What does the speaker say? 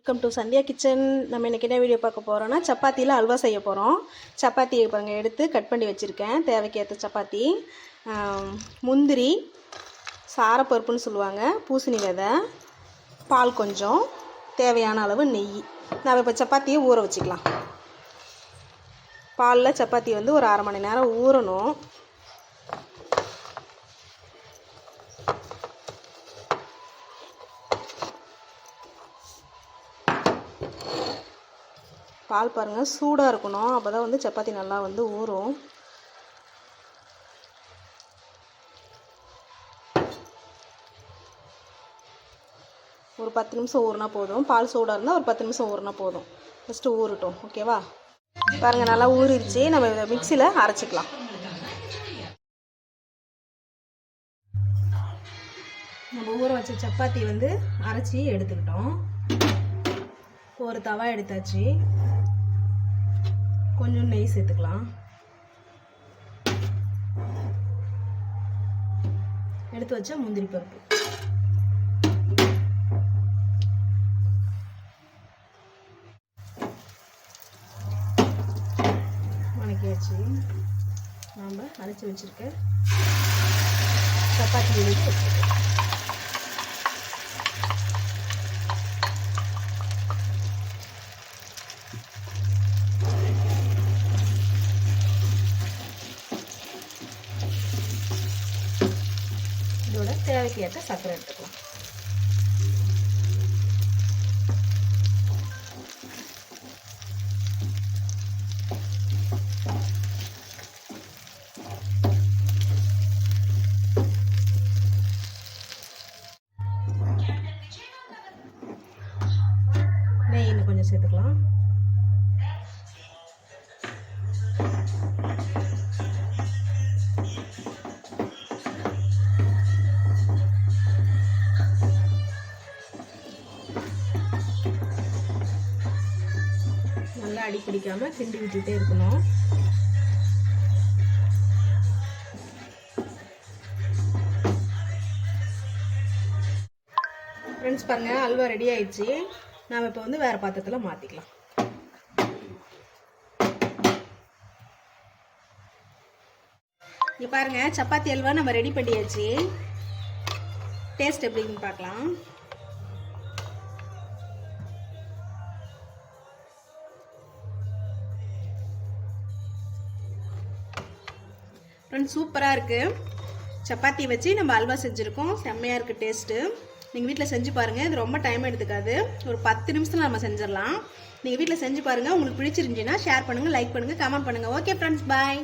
Welcome to Sandhya kitchen நம்ம இன்றைக்கி என்ன வீடியோ பார்க்க போகிறோன்னா சப்பாத்தியில் அல்வா செய்ய போகிறோம் சப்பாத்தியை பாருங்கள் எடுத்து கட் பண்ணி வச்சுருக்கேன். தேவைக்கேற்ற சப்பாத்தி. முந்திரி சாரப்பருப்புன்னு சொல்லுவாங்க பூசணி விதை பால் கொஞ்சம் தேவையான அளவு நெய். நம்ம இப்போ சப்பாத்தியை ஊற வச்சுக்கலாம். பாலில் சப்பாத்தி வந்து ஒரு அரை மணி நேரம் ஊறணும். பால் பாருங்கள் சூடாக இருக்கணும். அப்போ தான் வந்து சப்பாத்தி நல்லா வந்து ஊறும். ஒரு பத்து நிமிஷம் ஊறினா போதும். பால் சூடாக இருந்தால் ஒரு பத்து நிமிஷம் ஊறினா போதும். ஃபஸ்ட்டு ஊறட்டும் ஓகேவா பாருங்கள் நல்லா ஊறிடுச்சு. நம்ம இதை மிக்சியில் அரைச்சிக்கலாம். நம்ம ஊற வச்ச சப்பாத்தி வந்து அரைச்சி எடுத்துக்கிட்டோம். ஒரு தவா எடுத்தாச்சு. கொஞ்சம் நெய் சேர்த்துக்கலாம். எடுத்து வச்ச முந்திரி பருப்பு. வணக்கியாச்சு. நாம் அரைச்சி வச்சுருக்க சப்பாத்தி எடுத்து வச்சுருக்கோம் தேவைக்கு ஏற்ற சர்க்கரை எடுத்துக்கலாம். நெய் இன்னும் கொஞ்சம் சேர்த்துக்கலாம். நல்லா அடி பிடிக்காம கிண்டி விட்டுட்டே இருக்கணும். ஃப்ரெண்ட்ஸ் பாருங்க அல்வா ரெடி ஆயிடுச்சு. நாம் இப்போ வந்து வேறு பாத்திரத்தில் மாற்றிக்கலாம் இங்கே பாருங்க சப்பாத்தி அல்வா நம்ம ரெடி பண்ணியாச்சு. டேஸ்ட் எப்படின்னு பார்க்கலாம். ஃப்ரெண்ட்ஸ் சூப்பராக இருக்குது சப்பாத்தி வச்சு நம்ம அல்வா செஞ்சுருக்கோம். செம்மையாக இருக்குது டேஸ்ட்டு நீங்கள் வீட்டில் செஞ்சு பாருங்கள் இது ரொம்ப டைம் எடுத்துக்காது. ஒரு பத்து நிமிஷத்தில் நம்ம செஞ்சிடலாம். நீங்கள் வீட்டில் செஞ்சு பாருங்கள் உங்களுக்கு பிடிச்சிருந்துச்சின்னா ஷேர் பண்ணுங்கள் லைக் பண்ணுங்கள் கமெண்ட் பண்ணுங்கள் ஓகே ஃப்ரெண்ட்ஸ் பாய்